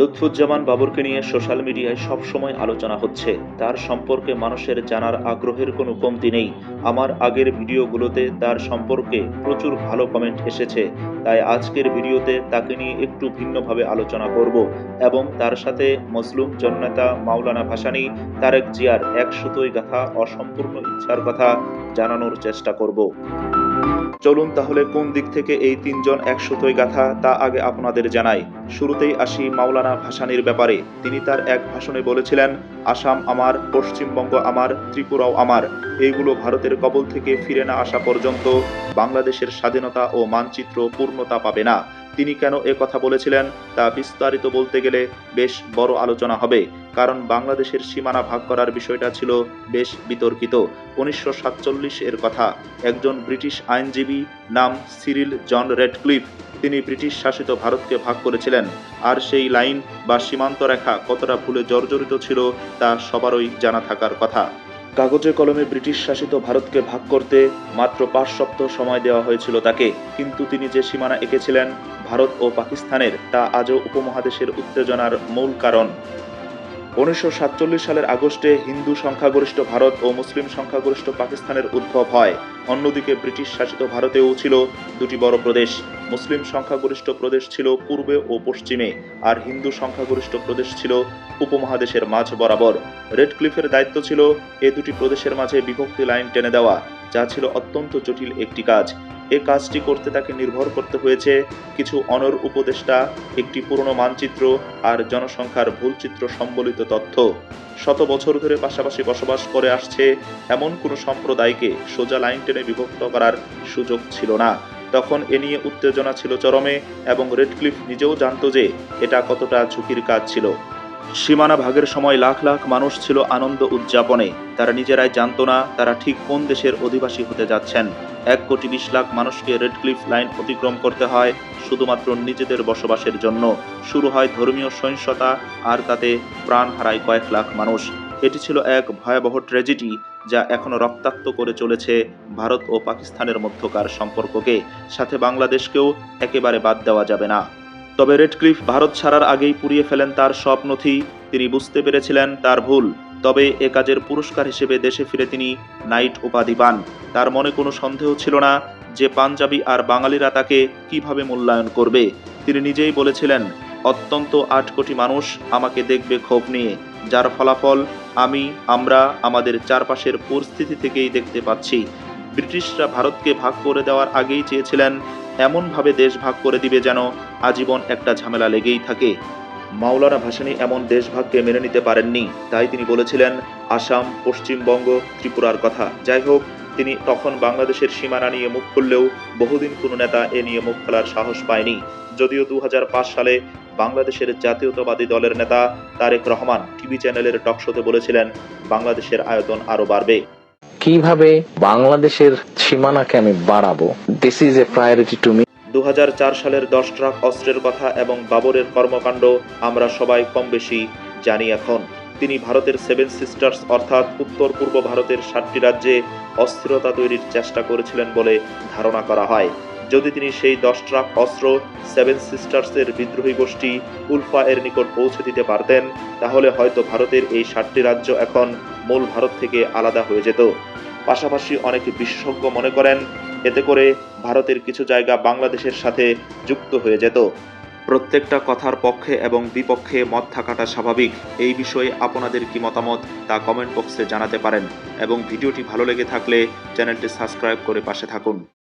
লুৎফুজ্জামান বাবরকে নিয়ে সোশ্যাল মিডিয়ায় সবসময় আলোচনা হচ্ছে। তার সম্পর্কে মানুষের জানার আগ্রহের কোনো কমতি নেই। আমার আগের ভিডিওগুলোতে তার সম্পর্কে প্রচুর ভালো কমেন্ট এসেছে। তাই আজকের ভিডিওতে তাকে নিয়ে একটু ভিন্নভাবে আলোচনা করব এবং তার সাথে মজলুম জননেতা মাওলানা ভাসানি, তারেক জিয়ার এক সুতোই গাথা অসম্পূর্ণ ইচ্ছার কথা জানানোর চেষ্টা করব। চলুন তাহলে কোন দিক থেকে এই তিনজন এক সুতোই গাথা তা আগে আপনাদের জানাই। শুরুতেই আসি মাওলানা ভাসানির ব্যাপারে। তিনি তার এক ভাষণে বলেছিলেন, আসাম আমার, পশ্চিমবঙ্গ আমার, ত্রিপুরাও আমার। এইগুলো ভারতের কবল থেকে ফিরে না আসা পর্যন্ত বাংলাদেশের স্বাধীনতা ও মানচিত্র পূর্ণতা পাবে না। তিনি কেন এ কথা বলেছিলেন, তা বিস্তারিত বলতে গেলে বেশ বড় আলোচনা হবে। কারণ বাংলাদেশের সীমানা ভাগ করার বিষয়টা ছিল বেশ বিতর্কিত। উনিশশো সাতচল্লিশ এর কথা। একজন ব্রিটিশ আইনজীবী নাম সিরিল জন রেডক্লিফ। তিনি ব্রিটিশ শাসিত ভারতকে ভাগ করেছিলেন। আর সেই লাইন বা সীমান্ত রেখা কতটা ভুলে জর্জরিত ছিল তা সবারই জানা থাকার কথা। কাগজে কলমে ব্রিটিশ শাসিত ভারতকে ভাগ করতে মাত্র পাঁচ সপ্তাহ সময় দেওয়া হয়েছিল তাকে। কিন্তু তিনি যে সীমানা এঁকেছিলেন ভারত ও পাকিস্তানের তা আজও উপমহাদেশের উত্তেজনার মূল কারণ। উনিশশো সাতচল্লিশ সালের আগস্টে হিন্দু সংখ্যাগরিষ্ঠ ভারত ও মুসলিম সংখ্যাগরিষ্ঠ পাকিস্তানের উদ্ভব হয়। অন্যদিকে ব্রিটিশ শাসিত ভারতেও ছিল দুটি বড় প্রদেশ। মুসলিম সংখ্যাগরিষ্ঠ প্রদেশ ছিল পূর্বে ও পশ্চিমে, আর হিন্দু সংখ্যাগরিষ্ঠ প্রদেশ ছিল উপমহাদেশের মাঝ বরাবর। রেড ক্লিফের দায়িত্ব ছিল এ দুটি প্রদেশের মাঝে বিভক্তি লাইন টেনে দেওয়া, যা ছিল অত্যন্ত জটিল একটি কাজ। এ কাজটি করতে তাকে নির্ভর করতে হয়েছে। কিছু অনর উপদেষ্টা, একটি পুরনো মানচিত্র আর জনসংখ্যার ভুল চিত্র সম্বলিত তথ্য। শত বছর ধরে পাশাপাশি বসবাস করে আসছে এমন কোনো সম্প্রদায়কে সোজা লাইন টেনে বিভক্ত করার সুযোগ ছিল না। তখন এ নিয়ে উত্তেজনা ছিল চরমে এবং রেডক্লিফ নিজেও জানতো যে এটা কতটা ঝুঁকির কাজ ছিল। সীমানা ভাগের সময় লাখ লাখ মানুষ ছিল আনন্দ উদযাপনে। তারা নিজেরাই জানত না তারা ঠিক কোন দেশের অধিবাসী হতে যাচ্ছেন। এক কোটি বিশ লাখ মানুষকে রেডক্লিফ লাইন অতিক্রম করতে হয় শুধুমাত্র নিজেদের বসবাসের জন্য। শুরু হয় ধর্মীয় সহিংসতা, আর তাতে প্রাণ হারায় কয়েক লাখ মানুষ। এটি ছিল এক ভয়াবহ ট্র্যাজেডি যা এখনও রক্তাক্ত করে চলেছে ভারত ও পাকিস্তানের মধ্যকার সম্পর্ককে। সাথে বাংলাদেশকেও একেবারে বাদ দেওয়া যাবে না। তবে রেডক্লিফ ভারত ছাড়ার আগেই পুড়িয়ে ফেলেন তার সব নথি তিনি বুঝতে পেরেছিলেন তার ভুল। তবে এ কাজের পুরস্কার হিসেবে দেশে ফিরে তিনি নাইট উপাধি পান। তার মনে কোনো সন্দেহ ছিল না যে পাঞ্জাবি আর বাঙালিরা তাকে কীভাবে মূল্যায়ন করবে। তিনি নিজেই বলেছিলেন, অত্যন্ত আট কোটি মানুষ আমাকে দেখবে ক্ষোভ নিয়ে। যার ফলাফল আমি, আমরা, আমাদের চারপাশের পরিস্থিতি থেকেই দেখতে পাচ্ছি। ব্রিটিশরা ভারতকে ভাগ করে দেওয়ার আগেই চেয়েছিলেন, এমনভাবে দেশ ভাগ করে দিবে যেন আজীবন একটা ঝামেলা লেগেই থাকে। মাওলানা ভাসানী এমন দেশভাগকে মেনে নিতে পারেননি, তাই তিনি বলেছিলেন, আসাম, পশ্চিমবঙ্গ, ত্রিপুরার কথা। যাই হোক তিনি তখন বাংলাদেশের সীমানা নিয়ে মুখ খুললেও বহুদিন কোনো নেতা এ নিয়ে মুখ খোলার সাহস পায়নি। যদিও দু সালে বাংলাদেশের জাতীয়তাবাদী দলের নেতা তারেক রহমান টিভি চ্যানেলের টকশোতে বলেছিলেন বাংলাদেশের আয়তন আরও বাড়বে। কীভাবে বাংলাদেশের সীমানাকে আমি বাড়াবো? This is a priority to me দু হাজার চার সালের দশ ট্রাক অস্ত্রের কথা এবং বাবরের কর্মকাণ্ড আমরা সবাই কম বেশি জানি এখন। তিনি ভারতের সেভেন সিস্টার্স অর্থাৎ উত্তর পূর্ব ভারতের সাতটি রাজ্যে অস্থিরতা তৈরির চেষ্টা করেছিলেন বলে ধারণা করা হয়। যদি তিনি সেই দশ ট্রাক অস্ত্র সেভেন সিস্টার্সের বিদ্রোহী গোষ্ঠী উলফা এর নিকট পৌঁছে দিতে পারতেন, তাহলে হয়তো ভারতের এই সাতটি রাজ্য এখন মূল ভারত থেকে আলাদা হয়ে যেত। পাশাপাশি অনেক বিশেষজ্ঞ মনে করেন, এতে করে ভারতের কিছু জায়গা বাংলাদেশের সাথে যুক্ত হয়ে যেত। প্রত্যেকটা কথার পক্ষে এবং বিপক্ষে মত থাকাটা স্বাভাবিক। এই বিষয়ে আপনাদের কি মতামত তা কমেন্ট বক্সে জানাতে পারেন এবং ভিডিওটি ভালো লেগে থাকলে চ্যানেলটি সাবস্ক্রাইব করে পাশে থাকুন।